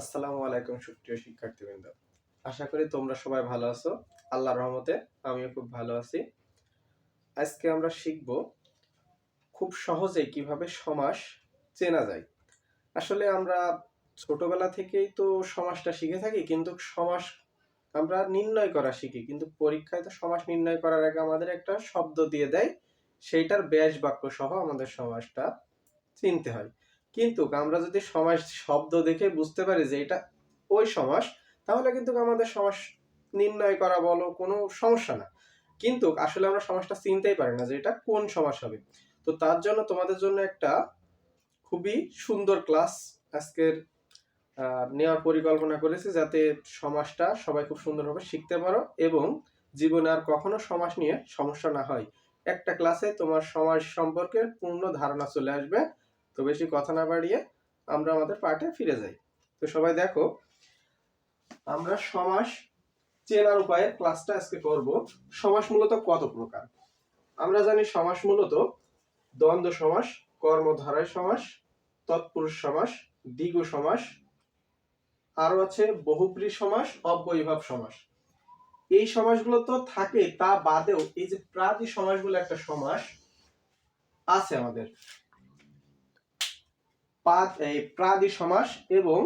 আসসালামু আলাইকুম সুপ্রিয় শিক্ষার্থীবৃন্দ। আশা করি তোমরা সবাই ভালো আছো। আল্লাহর রহমতে আমিও খুব ভালো আছি। আজকে আমরা শিখব খুব সহজে কীভাবে সমাস চেনা যায়। আসলে আমরা ছোটবেলা থেকেই তো সমাসটা শিখে থাকি, কিন্তু সমাস আমরা নির্ণয় করা শিখি। কিন্তু পরীক্ষায় তো সমাস নির্ণয় করার আগে আমাদের একটা শব্দ দিয়ে দেয়, সেইটার ব্যাস বাক্য সহ আমাদের সমাসটা চিনতে হয়। কিন্তু আমরা যদি সমাস শব্দ দেখে বুঝতে পারি যে এটা ওই সমাস, তাহলে কিন্তু আমাদের সমাস নির্ণয় করা বলো কোনো সমস্যা না। কিন্তু আসলে আমরা সমাসটা চিনতেই পারি না যে এটা কোন সমাস হবে। তো তার জন্য তোমাদের জন্য একটা খুবই সুন্দর ক্লাস আজকের নেওয়ার পরিকল্পনা করেছি যাতে সমাজটা সবাই খুব সুন্দরভাবে শিখতে পারো এবং জীবনে আর কখনো সমাজ নিয়ে সমস্যা না হয়। একটা ক্লাসে তোমার সমাজ সম্পর্কে পূর্ণ ধারণা চলে আসবে। তো বেশি কথা না বাড়িয়ে আমরা আমাদের পাঠে ফিরে যাই। তো সবাই দেখো, আমরা সমাস চেনার উপায়ে ক্লাসটা আজকে করব। সমাস মূলত কত প্রকার? আমরা জানি সমাস মূলত দ্বন্দ্ব সমাস, কর্মধারয় সমাস, তৎপুরুষ সমাস, দ্বিগু সমাস আরও আছে বহুব্রী সমাস, অব্যয়ীভাব সমাস। এই সমাসগুলো তো থাকে, তা বাদেও এই যে প্রাদি সমাসগুলো একটা সমাস আছে আমাদের। পাদ প্রাদি সমাস এবং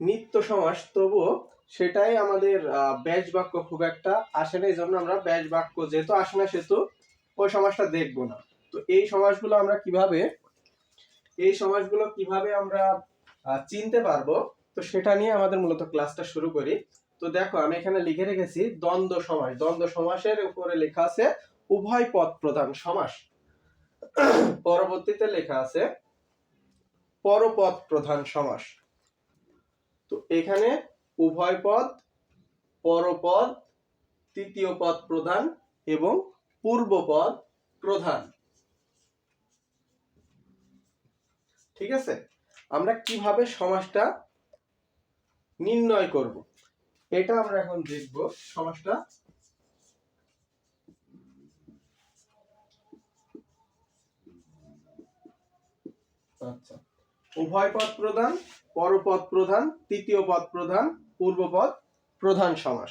নিত্য সমাস। তবুও সেটাই আমাদের ব্যাস বাক্য খুব একটা আসে না এই জন্য আমরা ব্যাস বাক্য যেহেতু আসে না, সেহেতু ওই সমাসটা দেখব না। তো এই সমাসগুলো আমরা কীভাবে, এই সমাসগুলো কীভাবে আমরা চিনতে পারব, তো সেটা নিয়ে আমাদের মূলত ক্লাসটা শুরু করি। তো দেখো, আমি এখানে লিখে রেখেছি দ্বন্দ্ব সমাস। দ্বন্দ্ব সমাসের উপরে লেখা আছে উভয় পদ প্রধান সমাস। পরবর্তীতে লেখা আছে পরপদ প্রধান সমাস। তো এখানে উভয় পদ, পরপদ, তৃতীয় পদ প্রধান এবং পূর্বপদ প্রধান। ঠিক আছে? আমরা কীভাবে সমাসটা নির্ণয় করব? এটা আমরা এখন দেখব সমাসটা। আচ্ছা। উভয় পদ প্রধান পরপদ প্রধান, তৃতীয় পদ প্রধান পূর্বপদ প্রধান সমাস।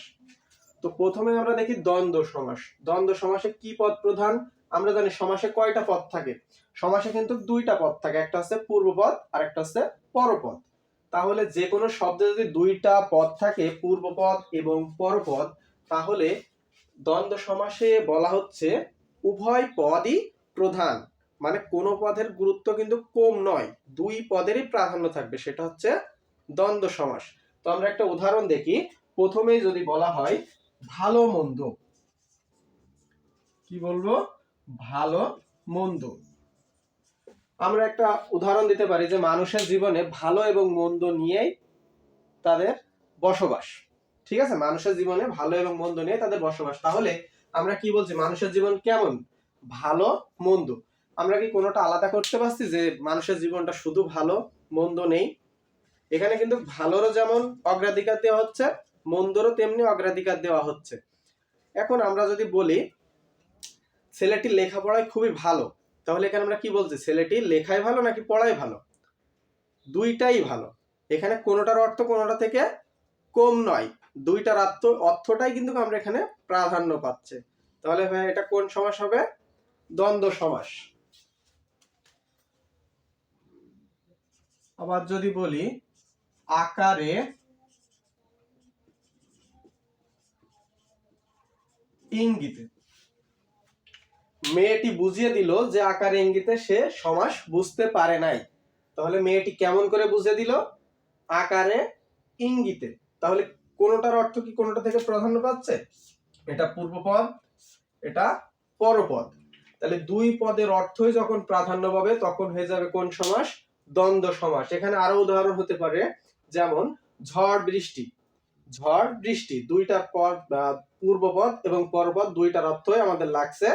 তো প্রথমে আমরা দেখি দ্বন্দ্ব সমাস। দ্বন্দ্ব সমাসে কি পদ প্রধান? আমরা জানি সমাসে কয়টা পদ থাকে? সমাসে কিন্তু দুইটা পদ থাকে, একটা হচ্ছে পূর্বপদ আর একটা হচ্ছে পরপদ তাহলে যে কোনো শব্দে যদি দুইটা পদ থাকে পূর্বপদ এবং পরপদ তাহলে দ্বন্দ্ব সমাসে বলা হচ্ছে উভয় পদই প্রধান। মানে কোন পদের গুরুত্ব কিন্তু কম নয়, দুই পদেরই প্রাধান্য থাকবে, সেটা হচ্ছে দ্বন্দ্ব সমাস। তো আমরা একটা উদাহরণ দেখি। প্রথমেই যদি বলা হয়, ভালো মন্দ। কি বলব? ভালো মন্দ। আমরা একটা উদাহরণ দিতে পারি যে মানুষের জীবনে ভালো এবং মন্দ নিয়েই তাদের বসবাস। ঠিক আছে? মানুষের জীবনে ভালো এবং মন্দ নিয়ে তাদের বসবাস। তাহলে আমরা কি বলছি? মানুষের জীবন কেমন? ভালো, মন্দ। আমরা কি কোনোটা আলাদা করতে পারছি যে মানুষের জীবনটা শুধু ভালো, মন্দ নেই? এখানে কিন্তু ভালোরও যেমন অগ্রাধিকার দেওয়া হচ্ছে, মন্দরও তেমনি অগ্রাধিকার দেওয়া হচ্ছে। এখন আমরা যদি বলি ছেলেটি লেখাপড়ায় খুবই ভালো, তাহলে এখানে আমরা কি বলছি? ছেলেটি লেখায় ভালো নাকি পড়ায় ভালো? দুইটাই ভালো। এখানে কোনোটার অর্থ কোনোটা থেকে কম নয়। দুইটার অর্থ অর্থটাই কিন্তু আমরা এখানে প্রাধান্য পাচ্ছে। তাহলে ভাই, এটা কোন সমাস হবে? দ্বন্দ্ব সমাস। আবার যদি বলি, আকারে ইঙ্গিতে। মেয়েটি বুঝিয়ে দিল যে আকারে ইঙ্গিতে সে সমাস বুঝতে পারে নাই। তাহলে মেয়েটি কেমন করে বুঝিয়ে দিল? আকারে ইঙ্গিতে। তাহলে কোনোটার অর্থ কি কোনোটা থেকে প্রাধান্য পাচ্ছে? এটা পূর্বপদ এটা পরপদ তাহলে দুই পদের অর্থই যখন প্রাধান্য পাবে, তখন হয়ে যাবে কোন সমাস? দ্বন্দ্ব সমাস। এখানে আরও উদাহরণ হতে পারে, যেমন ঝড় বৃষ্টি। ঝড় বৃষ্টি, দুইটা পদ পূর্বপদ এবং পরপদ দুইটার অর্থই আমাদের লাগছে।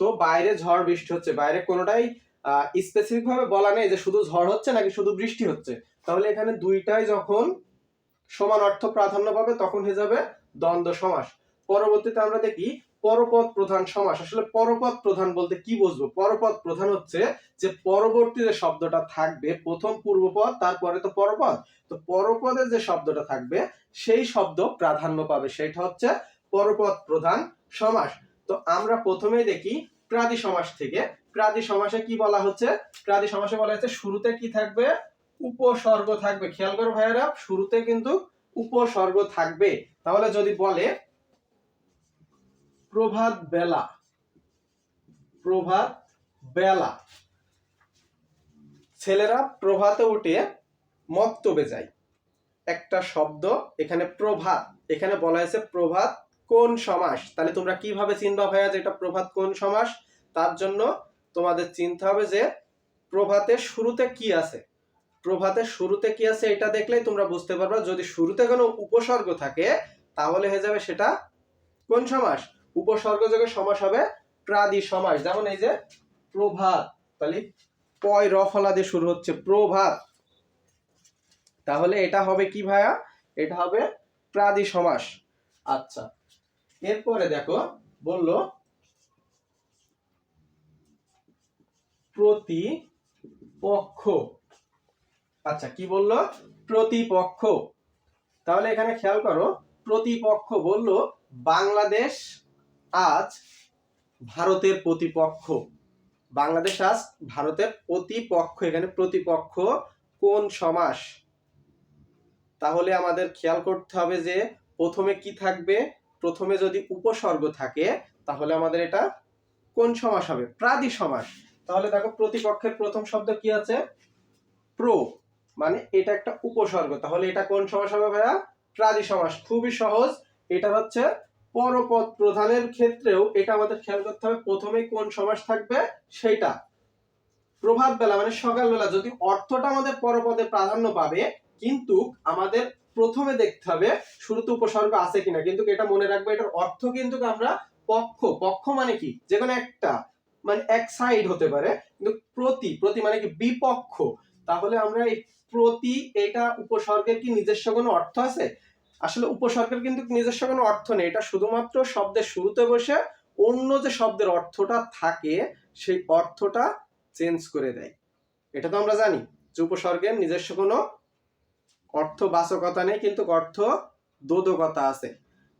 তো বাইরে ঝড় বৃষ্টি হচ্ছে, বাইরে কোনোটাই স্পেসিফিক ভাবে বলা নেই যে শুধু ঝড় হচ্ছে নাকি শুধু বৃষ্টি হচ্ছে। তাহলে এখানে দুইটাই যখন সমান অর্থ প্রাধান্য পাবে, তখন হয়ে যাবে দ্বন্দ্ব সমাস। পরবর্তীতে আমরা দেখি পরপদ প্রধান সমাস। আসলে পরপদ প্রধান বলতে কি বুঝব? পরপদ প্রধান হচ্ছে যে পরবর্তী যে শব্দটা থাকবে, প্রথম পূর্বপদ, তারপরে তো পরপদ। তো পরপদে যে শব্দটা থাকবে, সেই শব্দ প্রাধান্য পাবে। সেটা হচ্ছে পরপদ প্রধান সমাস। তো আমরা প্রথমেই দেখি প্রাদি সমাস থেকে। প্রাদি সমাসে কি বলা হচ্ছে? প্রাদি সমাসে বলা হচ্ছে শুরুতে কি থাকবে? উপসর্গ থাকবে। খেয়াল করো ভাইয়েরা, শুরুতে কিন্তু উপসর্গ থাকবে। তাহলে যদি বলে প্রভাত বেলা। প্রভাত বেলা। ছেলেরা প্রভাতে উঠে মক্তবে যায়। একটা শব্দ, এখানে প্রভাত। এখানে বলা হয়েছে, প্রভাত, কোন সমাস? তাহলে তোমরা কীভাবে চিনবা ভাইয়া যে এটা প্রভাত কোন সমাস? তার জন্য তোমাদের চিনতে হবে যে প্রভাতের শুরুতে কি আছে। প্রভাতের শুরুতে কি আছে এটা দেখলেই তোমরা বুঝতে পারবা। যদি শুরুতে কোনো উপসর্গ থাকে, তাহলে হয়ে যাবে সেটা কোন সমাস? উপসর্গ যোগে সমাস হবে প্রাদি সমাস। যেমন এই যে প্রভাত, তাহলে পয় র ফলা দিয়ে শুরু হচ্ছে প্রভাত। তাহলে এটা হবে কি ভাইয়া? এটা হবে প্রাদি সমাস। আচ্ছা এরপরে দেখো বলল, প্রতিপক্ষ। আচ্ছা কি বলল? প্রতিপক্ষ। তাহলে এখানে খেয়াল করো, প্রতিপক্ষ বলল বাংলাদেশ আজ ভারতের প্রতিপক্ষ, বাংলাদেশ আজ ভারতের প্রতিপক্ষ, এখানে প্রতিপক্ষ কোন সমাস? তাহলে আমাদের খেয়াল করতে হবে যে প্রথমে কি থাকবে? প্রথমে যদি উপসর্গ থাকে, তাহলে আমাদের এটা কোন সমাস হবে? প্রাদি সমাস। তাহলে দেখো প্রতিপক্ষের প্রথম শব্দ কি আছে? প্রো মানে এটা একটা উপসর্গ। তাহলে এটা কোন সমাস হবে ভাইয়া? প্রাদি সমাস। খুবই সহজ। এটা হচ্ছে পরপদ প্রধানের ক্ষেত্রেও এটা আমাদের খেয়াল করতে হবে। প্রথমে কোন সমাস থাকবে? সেইটা। প্রভাত বেলা মানে সকালবেলা, যদি অর্থটা আমাদের পরপদে প্রাধান্য পাবে, কিন্তু আমাদের প্রথমে দেখতে হবে শুরুতে উপসর্গ আছে কিনা। কিন্তু এটা মনে রাখবে, এটার অর্থ কিন্তু আমরা পক্ষ। পক্ষ মানে কি? যে কোনো একটা মানে এক সাইড হতে পারে, কিন্তু প্রতি প্রতি মানে কি? বিপক্ষ। তাহলে আমরা এই প্রতি, এটা উপসর্গের কি নিজস্ব কোনো অর্থ আছে? আসলে উপসর্গের কিন্তু নিজস্ব কোনো অর্থ নেই। এটা শুধুমাত্র শব্দের শুরুতে বসে অন্য যে শব্দের অর্থটা থাকে, সেই অর্থটা চেঞ্জ করে দেয়। এটা তো আমরা জানি যে উপসর্গের নিজস্ব কোনো অর্থবাচকতা নেই, কিন্তু অর্থ দোদকতা আছে।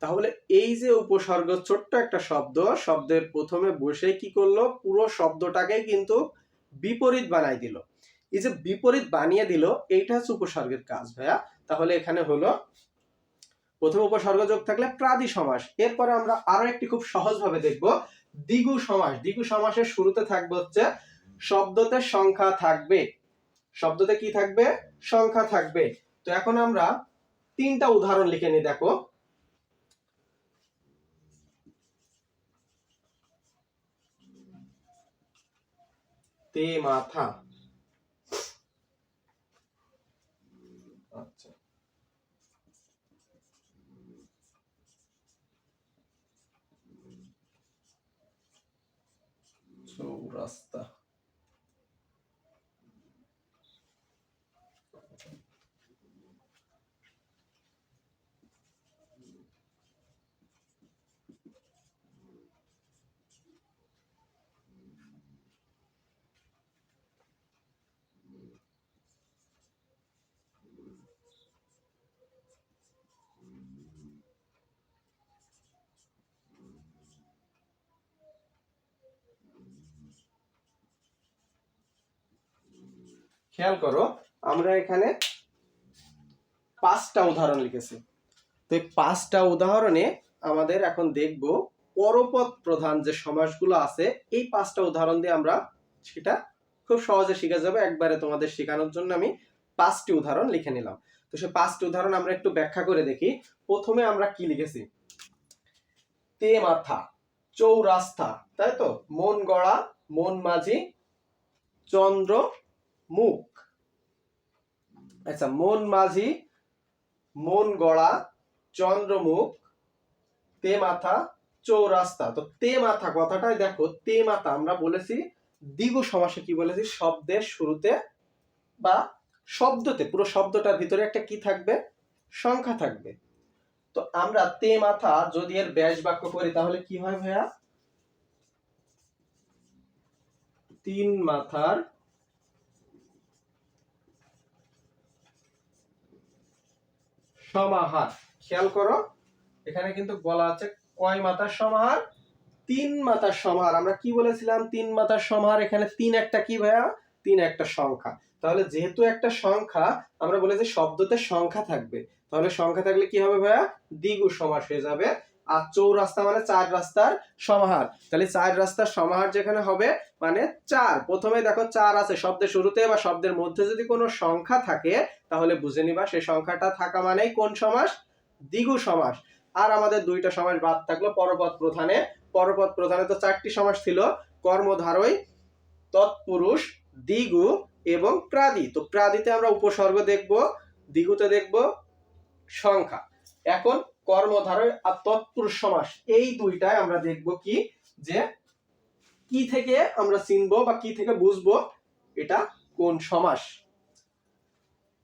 তাহলে এই যে উপসর্গ, ছোট্ট একটা শব্দ, শব্দের প্রথমে বসে কি করল? পুরো শব্দটাকে কিন্তু বিপরীত বানাই দিল। এই যে বিপরীত বানিয়ে দিল, এইটা হচ্ছে উপসর্গের কাজ, ভাইয়া। তাহলে এখানে হলো প্রথম উপসর্গ যোগ থাকলে প্রাদি সমাস। এরপরে আমরা আরও একটি খুব সহজভাবে দেখব। দ্বিগু সমাস। দ্বিগু সমাসের শুরুতে থাকবে হচ্ছে শব্দতে সংখ্যা থাকবে। শব্দতে কি থাকবে? সংখ্যা থাকবে। তো এখন আমরা তিনটা উদাহরণ লিখে নিই, দেখো। তে মাথা আচ্ছা চৌরাস্তা খেয়াল করো, আমরা এখানে পাঁচটা উদাহরণ লিখেছি। তো এই পাঁচটা উদাহরণে আমাদের এখন দেখব পরপদ প্রধান যে সমাসগুলো আছে, এই পাঁচটা উদাহরণ দিয়ে আমরা সেটা খুব সহজে শিখে যাবে। একবারে তোমাদের শেখানোর জন্য আমি পাঁচটি উদাহরণ লিখে নিলাম। তো সে পাঁচটি উদাহরণ আমরা একটু ব্যাখ্যা করে দেখি। প্রথমে আমরা কি লিখেছি? তে মাথা চৌরাস্তা তাই তো? মন গড়া, মন মাঝি, চন্দ্র মুখ। আচ্ছা মন মাঝি, মন গড়া, চন্দ্রমুখ, তে মাথা, চৌরাস্তা। তো তে মাথা, কথাটাই দেখো, তে মাথা, আমরা বলেছি দ্বিগু সমাসে কি বলেছি? শব্দের শুরুতে বা শব্দতে। পুরো শব্দটার ভিতরে একটা কি থাকবে? সংখ্যা থাকবে। তো আমরা তে মাথা যদি এর ব্যাস বাক্য করি, তাহলে কি হয় ভাইয়া? তিন মাথার সমাহার। খেয়াল করো, এখানে কিন্তু বলা আছে কয় মাথার সমাহার? তিন মাথার সমাহার। আমরা কি বলেছিলাম? তিন মাথার সমাহার, এখানে তিন একটা কি ভাইয়া? তিন একটা সংখ্যা। তাহলে যেহেতু একটা সংখ্যা, আমরা বলেছি শব্দতে সংখ্যা থাকবে। তাহলে সংখ্যা থাকলে কি হবে ভাইয়া? দ্বিগু সমাস হয়ে যাবে। আর চৌরাস্তা মানে চার রাস্তার সমাহার। তাহলে চার রাস্তার সমাহার যেখানে হবে মানে চার। প্রথমে দেখো চার আছে, শব্দের শুরুতে বা শব্দের মধ্যে যদি কোনো সংখ্যা থাকে, তাহলে বুঝে নিবা সেই সংখ্যাটা থাকা মানেই কোন সমাস? দ্বিগু সমাস। আর আমাদের দুইটা সমাস বাদ থাকল পরপদ প্রধানে। পরপদ প্রধানে তো চারটি সমাস ছিল কর্মধারয় তৎপুরুষ, দ্বিগু এবং প্রাদি। তো প্রাদিতে আমরা উপসর্গ দেখব, দ্বিগুতে দেখব সংখ্যা। এখন কর্মধারয় আর তৎপুরুষ সমাস এই দুইটায় আমরা দেখব কি, যে কি থেকে আমরা চিনবো বা কি থেকে বুঝব এটা কোন সমাস।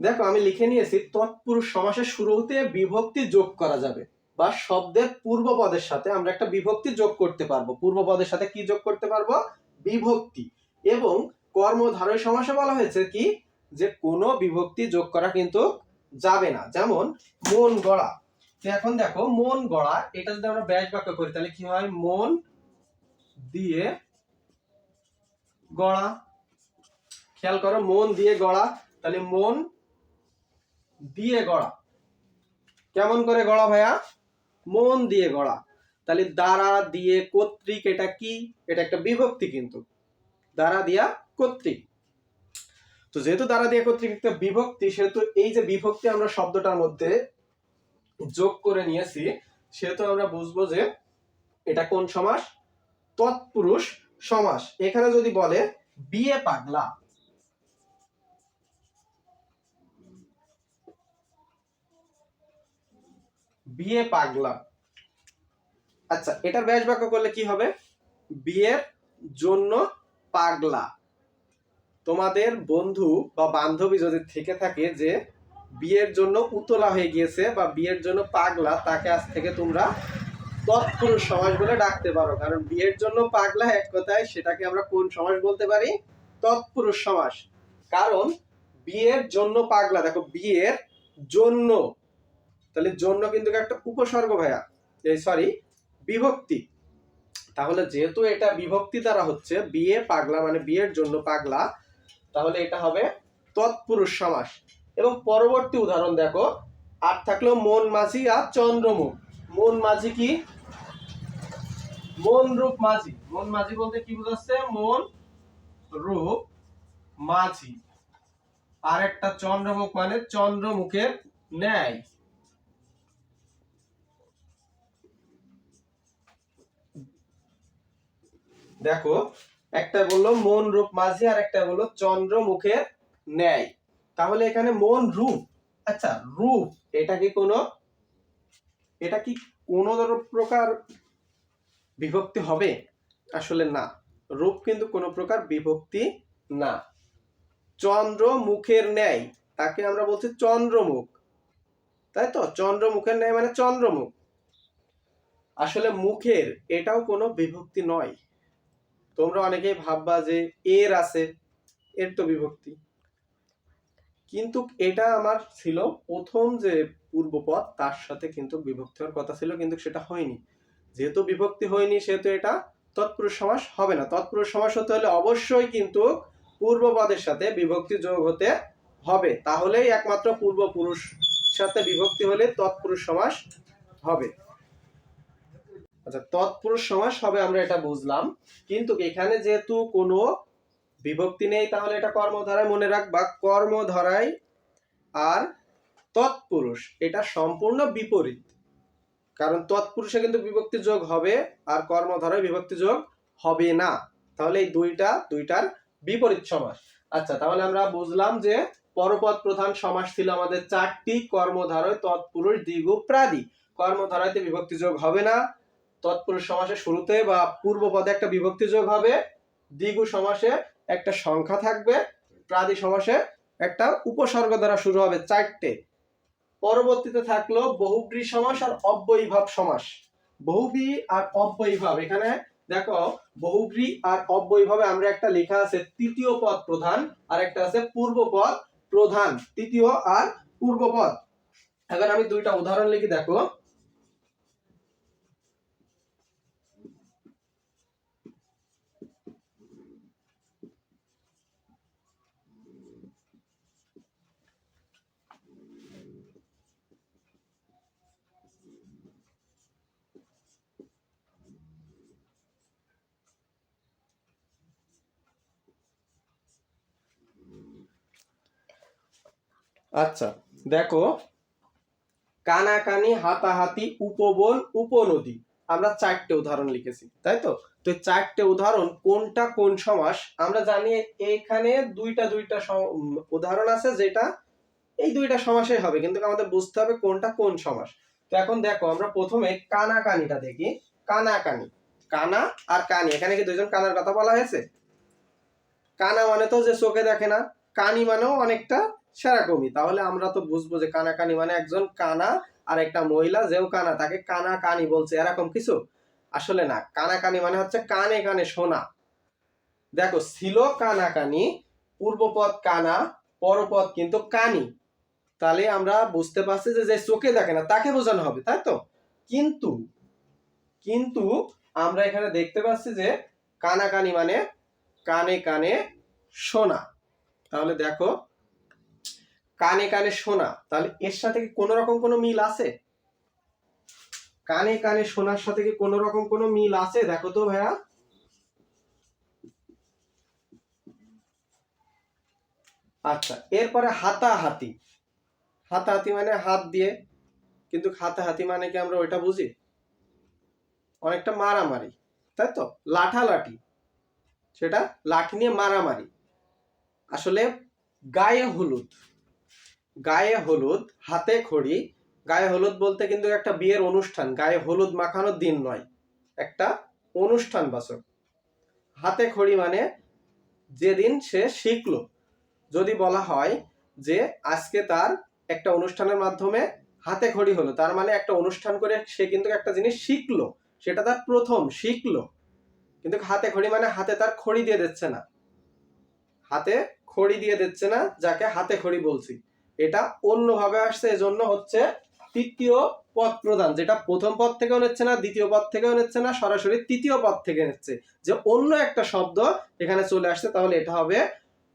দেখো, আমি লিখে নিয়েছি তৎপুরুষ সমাসের শুরুতে বিভক্তি যোগ করা যাবে বা শব্দের পূর্ব পদের সাথে আমরা একটা বিভক্তি যোগ করতে পারব। পূর্ব পদের সাথে কি যোগ করতে পারব? বিভক্তি। এবং কর্মধারয় সমাসে বলা হয়েছে কি? যে কোনো বিভক্তি যোগ করা কিন্তু যাবে না। যেমন, মন গড়া। তো এখন দেখো, মন গড়া, এটা যদি আমরা ব্যাস বাক্য করি, তাহলে কি হয়? মন দিয়ে গড়া। খেয়াল করো, মন দিয়ে গড়া, তাহলে মন দিয়ে গড়া। কেমন করে গড়া ভাইয়া? মন দিয়ে গড়া। তাহলে দ্বারা দিয়ে কর্তৃক এটা কি? এটা একটা বিভক্তি কিন্তু। দ্বারা দিয়া কর্তৃক। তো যেহেতু দ্বারা দিয়ে কর্তৃক একটা বিভক্তি, সেহেতু এই যে বিভক্তি আমরা শব্দটার মধ্যে যোগ করে নিয়েছি, সেহেতু আমরা বুঝব যে এটা কোন সমাস? তৎপুরুষ সমাস। এখানে যদি বলে, বিয়ে পাগলা। বিয়ে পাগলা। আচ্ছা এটার ব্যাস বাক্য করলে কি হবে? বিয়ের জন্য পাগলা। তোমাদের বন্ধু বা বান্ধবী যদি থেকে থাকে যে বিয়ের জন্য উতলা হয়ে গিয়েছে বা বিয়ের জন্য পাগলা, তাকে আজ থেকে তোমরা তৎপুরুষ সমাস বলে ডাকতে পারো। কারণ বিয়ের জন্য পাগলা এক কথায় সেটাকে আমরা কোন সমাজ বলতে পারি? তৎপুরুষ সমাস কারণ বিয়ের জন্য পাগলা, দেখো বিয়ের জন্য। তাহলে জন্য কিন্তু একটা উপসর্গ ভাইয়া। এই সরি বিভক্তি। তাহলে যেহেতু এটা বিভক্তি দ্বারা হচ্ছে, বিয়ে পাগলা মানে বিয়ের জন্য পাগলা, তাহলে এটা হবে তৎপুরুষ সমাস এবং পরবর্তী উদাহরণ দেখো। আর থাকল মন মাঝি আর চন্দ্রমুখ। মন মাঝি কি? মন রূপ মাঝি। মন মাঝি বলতে কি বোঝাচ্ছে? মন রূপ মাঝি। আর একটা চন্দ্রমুখ মানে চন্দ্রমুখের ন্যায়। দেখো, একটা বলল মন রূপ মাঝি আর একটা বলল চন্দ্রমুখের ন্যায়। তাহলে এখানে মন রূপ। আচ্ছা রূপ, এটা কি কোনো, এটা কি কোনো প্রকার বিভক্তি হবে? আসলে না। রূপ কিন্তু কোনো প্রকার বিভক্তি না। চন্দ্র মুখের ন্যায়, তাকে আমরা বলছি চন্দ্রমুখ। তাই তো? চন্দ্রমুখের ন্যায় মানে চন্দ্রমুখ। আসলে মুখের, এটাও কোনো বিভক্তি নয়। তোমরা অনেকেই ভাববা যে এর আছে, এর তো বিভক্তি। কিন্তু এটা আমার ছিল প্রথম যে পূর্বপদ, তার সাথে কিন্তু বিভক্তি হওয়ার কথা ছিল, কিন্তু সেটা হয়নি। যেহেতু বিভক্তি হয়নি, সেহেতু এটা তৎপুরুষ সমাস হবে না। তৎপুরুষ সমাস হতে হলে অবশ্যই কিন্তু পূর্বপদের সাথে বিভক্তি যোগ হতে হবে। তাহলেই একমাত্র পূর্বপুরুষ সাথে বিভক্তি হলে তৎপুরুষ সমাস হবে। আচ্ছা তৎপুরুষ সমাস হবে আমরা এটা বুঝলাম। কিন্তু এখানে যেহেতু কোনো বিভক্তি নেই, তাহলে এটা কর্মধারায় মনে রাখবা কর্মধারায় আর তৎপুরুষ, এটা সম্পূর্ণ বিপরীত। কারণ তৎপুরুষে কিন্তু বিভক্তি যোগ হবে আর কর্মধারায় বিভক্তি যোগ হবে না। তাহলে এই দুইটা, দুইটার বিপরীত সমাস। আচ্ছা তাহলে আমরা বুঝলাম যে পরপদ প্রধান সমাস ছিল আমাদের চারটি, কর্মধারয় তৎপুরুষ, দ্বিগু, প্রাদি। কর্মধারায়তে বিভক্তি যোগ হবে না, তৎপুরুষ সমাসের শুরুতে বা পূর্ব পদে একটা বিভক্তি যোগ হবে, দ্বিগু সমাসে একটা সংখ্যা থাকবে, প্রাদি সমাসে একটা উপসর্গ দ্বারা শুরু হবে চারটে। পরবর্তীতে থাকল বহুব্রী সমাস আর অব্যয়ীভাব সমাস। বহুব্রী আর অব্যয়ীভাব, এখানে দেখো বহুব্রী আর অব্যয়ীভাবে আমরা একটা লেখা আছে তৃতীয় পদ প্রধান, আর একটা আছে পূর্ব পদ প্রধান, তৃতীয় আর পূর্ব পদ। এখন আমি দুইটা উদাহরণ লিখি দেখো আচ্ছা দেখো, কানাকানি, হাতাহাতি, উপবন, উপনদী। আমরা চারটে উদাহরণ লিখেছি, তাই তো? তো চারটে উদাহরণ কোনটা কোন সমাস? আমরা জানি এখানে দুইটা দুইটা উদাহরণ আছে যেটা এই দুইটা সমাসই হবে, কিন্তু আমাদের বুঝতে হবে কোনটা কোন সমাস। তো এখন দেখো, আমরা প্রথমে কানাকানিটা দেখি। কানাকানি, কানা আর কানি। এখানে কি দুইজন কানার কথা বলা হয়েছে? কানা মানে তো যে চোখে দেখে না, কানি মানেও অনেকটা সেরকমই। তাহলে আমরা তো বুঝব যে কানা কানি মানে একজন কানা আর একটা মহিলা, যেও কানা, তাকে কানা কানি বলছে, এরকম কিছু? আসলে না কানা কানি মানে হচ্ছে কানে কানে শোনা। দেখো, ছিল কানা কানি পূর্বপদ কানা, পরপদ কিন্তু কানি। তাহলে আমরা বুঝতে পারছি যে যে চোখে দেখে না, তাকে বোঝানো হবে, তাই তো? কিন্তু কিন্তু আমরা এখানে দেখতে পাচ্ছি যে কানা কানি মানে কানে কানে শোনা। তাহলে দেখো কানে কানে শোনা। তাহলে এর সাথে কি কোনো রকম কোনো মিল আছে? কানে কানে শোনার সাথে কি কোনো রকম কোনো মিল আছে? দেখো তো ভাইয়া। আচ্ছা এরপরে হাতাহাতি। হাতাহাতি মানে হাত দিয়ে। কিন্তু হাতাহাতি মানে কি আমরা ওইটা বুঝি? অনেকটা মারামারি, তাই তো? লাঠালাঠি। সেটা লাঠি নিয়ে মারামারি। আসলে গায়ে হলুদ। গায়ে হলুদ, হাতে খড়ি। গায়ে হলুদ বলতে কিন্তু একটা বিয়ের অনুষ্ঠান। গায়ে হলুদ মাখানোর দিন নয়, একটা অনুষ্ঠান বাচক। হাতে খড়ি মানে যেদিন সে শিখলো। যদি বলা হয় যে আজকে তার একটা অনুষ্ঠানের মাধ্যমে হাতে খড়ি হলো, তার মানে একটা অনুষ্ঠান করে সে কিন্তু একটা জিনিস শিখলো। সেটা তার প্রথম, শিখলো। কিন্তু হাতে খড়ি মানে হাতে তার খড়ি দিয়ে দিচ্ছে না। হাতে খড়ি দিয়ে দিচ্ছে না, যাকে হাতে খড়ি বলছি। এটা অন্যভাবে আসছে, এজন্য হচ্ছে তৃতীয় পদ প্রদান যেটা প্রথম পদ থেকেও নিচ্ছে না, দ্বিতীয় পদ থেকেও নিচ্ছে না, সরাসরি তৃতীয় পদ থেকে নিচ্ছে। যে অন্য একটা শব্দ এখানে চলে আসছে, তাহলে এটা হবে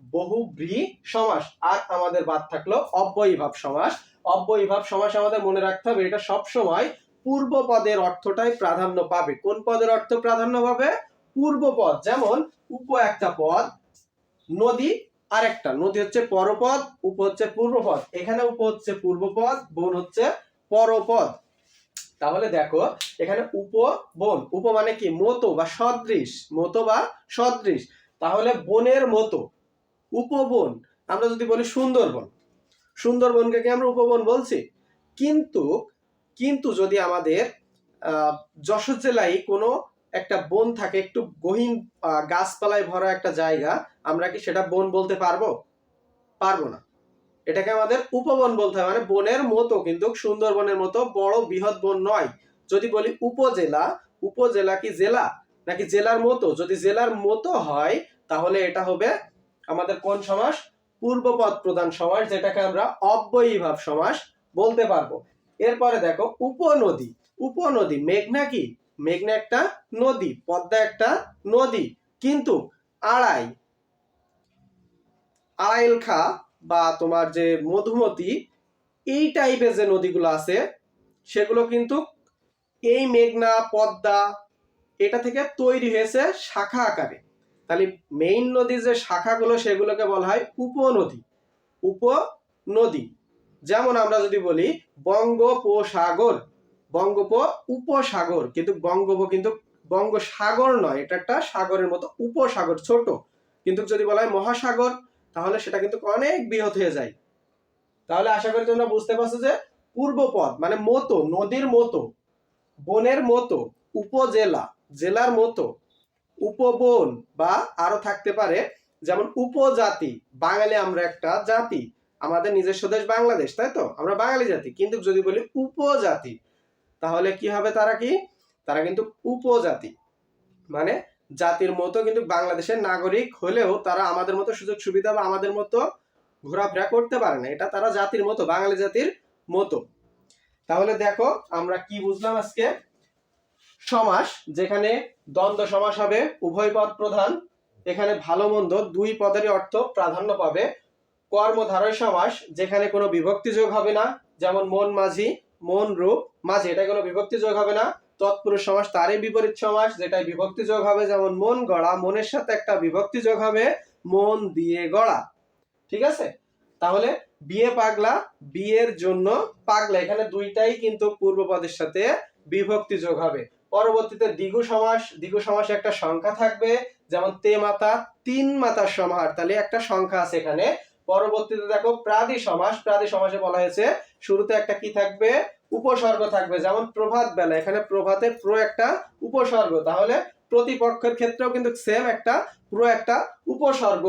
বহুব্রী সমাস, আর আমাদের বাদ থাকল অব্যয়ীভাব সমাস। অব্যয়ীভাব সমাস আমাদের মনে রাখতে হবে, এটা সব সময় পূর্ব পদের অর্থটাই প্রাধান্য পাবে। কোন পদের অর্থ প্রাধান্য পাবে? পূর্ব পদ, যেমন উপ একটা পদ, নদী আরেকটা, নদী হচ্ছে পরপদ, উপ হচ্ছে পূর্বপদ। এখানে উপ হচ্ছে পূর্বপদ, বন হচ্ছে পরপদ। তাহলে দেখো, এখানে উপ, বন। উপ মানে কি? মতো বা সদৃশ। মতো বা সদৃশ। তাহলে বনের মতো। উপবন। আমরা যদি বলি সুন্দরবন। সুন্দরবনকে কি আমরা উপবন বলছি? কিন্তু কিন্তু যদি আমাদের যশোর জেলায় কোনো একটা বন থাকে, একটু গহীন গাছপালায় ভরা একটা জায়গা, আমরা কি সেটা বন বলতে পারব? পারব না। এটাকে আমাদের উপবন বলতে হবে মানে বনের মতো কিন্তু সুন্দরবনের মতো বড় বৃহৎ বন নয়। যদি বলি উপজেলা উপজেলা কি জেলা? নাকি জেলার মতো? যদি জেলার মতো হয়, তাহলে এটা হবে আমাদের কোন সমাস? পূর্বপদ প্রধান সমাস, যেটাকে আমরা অব্যয়ীভাব সমাস বলতে পারব। এরপরে দেখো, উপনদী। উপনদী, মেঘনা কি? মেঘনা একটা নদী, পদ্মা একটা নদী। কিন্তু আড়াই, আড়াইলখা বা তোমার যে মধুমতি, এই টাইপের যে নদীগুলো আছে, সেগুলো কিন্তু এই মেঘনা, পদ্মা, এটা থেকে তৈরি হয়েছে শাখা আকারে। তাহলে মেইন নদীর যে শাখাগুলো, সেগুলোকে বলা হয় উপনদী উপনদী। যেমন আমরা যদি বলি বঙ্গোপসাগর বঙ্গোপ উপসাগর, কিন্তু বঙ্গোপ কিন্তু বঙ্গসাগর নয়, এটা একটা সাগরের মতো উপসাগর, ছোট। কিন্তু যদি বলা হয় মহাসাগর, তাহলে সেটা কিন্তু অনেক বৃহৎ হয়ে যায়। তাহলে আশা করি তোমরা বুঝতে পারছ যে পূর্বপদ মানে মতো, নদীর মতো, বনের মতো, উপজেলা, জেলার মতো, উপবন বা আরও থাকতে পারে, যেমন উপজাতি, বাঙালি আমরা একটা জাতি, আমাদের নিজস্ব দেশ বাংলাদেশ, তাই তো? আমরা বাঙালি জাতি, কিন্তু যদি বলি উপজাতি তাহলে কি হবে তারা কি? তারা কিন্তু উপজাতি। মানে জাতির মতো কিন্তু বাংলাদেশের নাগরিক হলেও তারা আমাদের মতো সুযোগ সুবিধা বা আমাদের মতো ঘোরাফেরা করতে পারে না। এটা তারা জাতির মতো, বাঙালি জাতির মতো। তাহলে দেখো আমরা কি বুঝলাম আজকে? সমাস, যেখানে দ্বন্দ্ব সমাস হবে, উভয় পদ প্রধান, এখানে ভালো মন্দ দুই পদেরই অর্থ প্রাধান্য পাবে। কর্মধারয় সমাস, যেখানে কোনো বিভক্তি যোগ হবে না, যেমন মন মাঝি মন, রূপ, মাঝি। এটা কোনো বিভক্তি যোগ হবে না। তৎপুরুষ সমাস তারই বিপরীত সমাস, যেটাই বিভক্তি যোগ হবে, যেমন মন গড়া, মনের সাথে একটা বিভক্তি যোগ হবে, মন দিয়ে গড়া। ঠিক আছে? তাহলে বিয়ে পাগলা, বিয়ের জন্য পাগলা। এখানে দুইটাই কিন্তু পূর্ব পদের সাথে বিভক্তি যোগ হবে। পরবর্তীতে দ্বিগু সমাস। দ্বিগু সমাসে একটা সংখ্যা থাকবে, যেমন তে মাতা, তিন মাতার সমাহার। তাহলে একটা সংখ্যা আছে এখানে। পরবর্তীতে দেখো প্রাদি সমাস, প্রাদি সমাসে বলা হয়েছে, শুরুতে একটা কি থাকবে? উপসর্গ থাকবে, যেমন প্রভাত বেলা, এখানে প্রভাতে প্র একটা উপসর্গ, তাহলে প্রতিপক্ষের ক্ষেত্রেও কিন্তু সেম একটা প্র একটা উপসর্গ।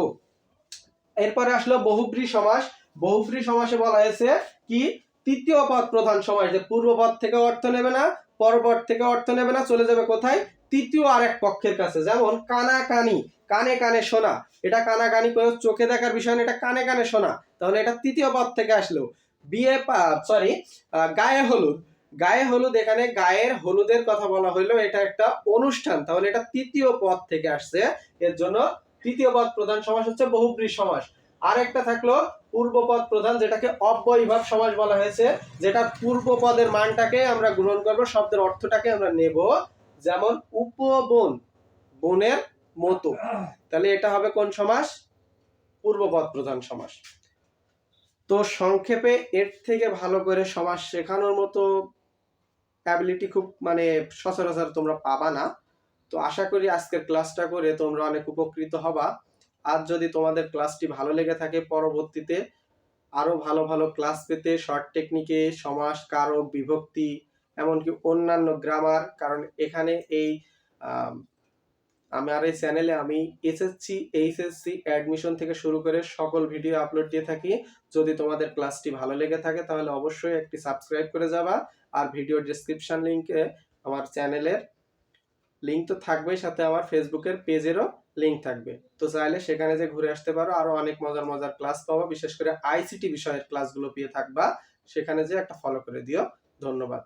এরপরে আসলো বহুব্রী সমাস, বহুব্রী সমাসে বলা হয়েছে কি? তৃতীয় পদ প্রধান সমাস, যে পূর্ব পদ থেকে অর্থ নেবে না পরপর থেকে অর্থ নেবে না, চলে যাবে কোথায়? তৃতীয় আরেক পক্ষের কাছে। যেমন কানা কানি কানে কানে শোনা। এটা কানা কানি কোনো চোখে দেখার বিষয় না, এটা কানে কানে শোনা। তাহলে এটা তৃতীয় পদ থেকে আসলো। বিয়ে সরি গায়ে হলুদ। গায়ে হলুদ, এখানে গায়ের হলুদের কথা বলা হইল। এটা একটা অনুষ্ঠান। তাহলে এটা তৃতীয় পদ থেকে আসছে। এর জন্য তৃতীয় পদ প্রধান সমাস হচ্ছে বহুব্রী সমাস। আর একটা থাকল পূর্বপদ প্রধান, যেটাকে অব্যয়ভাব সমাজ বলা হয়েছে, যেটা পূর্ব পদের মানটাকে আমরা গ্রহণ করব, শব্দের অর্থটাকে আমরা নেব যেমন উপবন, বনের মতো। তাহলে এটা হবে কোন সমাস? পূর্বপদ প্রধান সমাস। তো সংক্ষেপে এর থেকে ভালো করে সমাস শেখানোর মতো অ্যাবিলিটি খুব মানে সচরাচর তোমরা পাবা না। তো আশা করি আজকের ক্লাসটা করে তোমরা অনেক উপকৃত হবা। আর যদি তোমাদের ক্লাসটি ভালো লেগে থাকে পরবর্তীতে আরও ভালো ভালো ক্লাস পেতে শর্ট টেকনিকে সমাস কারক বিভক্তি এমনকি অন্যান্য গ্রামার কারণ এখানে এই আম, আমার এই চ্যানেলে আমি এসএসসি এইচএসসি অ্যাডমিশন থেকে শুরু করে সকল ভিডিও আপলোড দিয়ে থাকি। যদি তোমাদের ক্লাসটি ভালো লেগে থাকে তাহলে অবশ্যই একটি সাবস্ক্রাইব করে যাবা। আর ভিডিও ডেসক্রিপশন লিঙ্কে আমার চ্যানেলের লিঙ্ক তো থাকবেই সাথে আমার ফেসবুকের পেজেরও লিংক থাকবে। তো চাইলে সেখানে যে ঘুরে আসতে পারো, আরও অনেক মজার মজার ক্লাস পাবো। বিশেষ করে আইসিটি বিষয়ের ক্লাসগুলো পেয়ে থাকবা। সেখানে যে একটা ফলো করে দিও। ধন্যবাদ।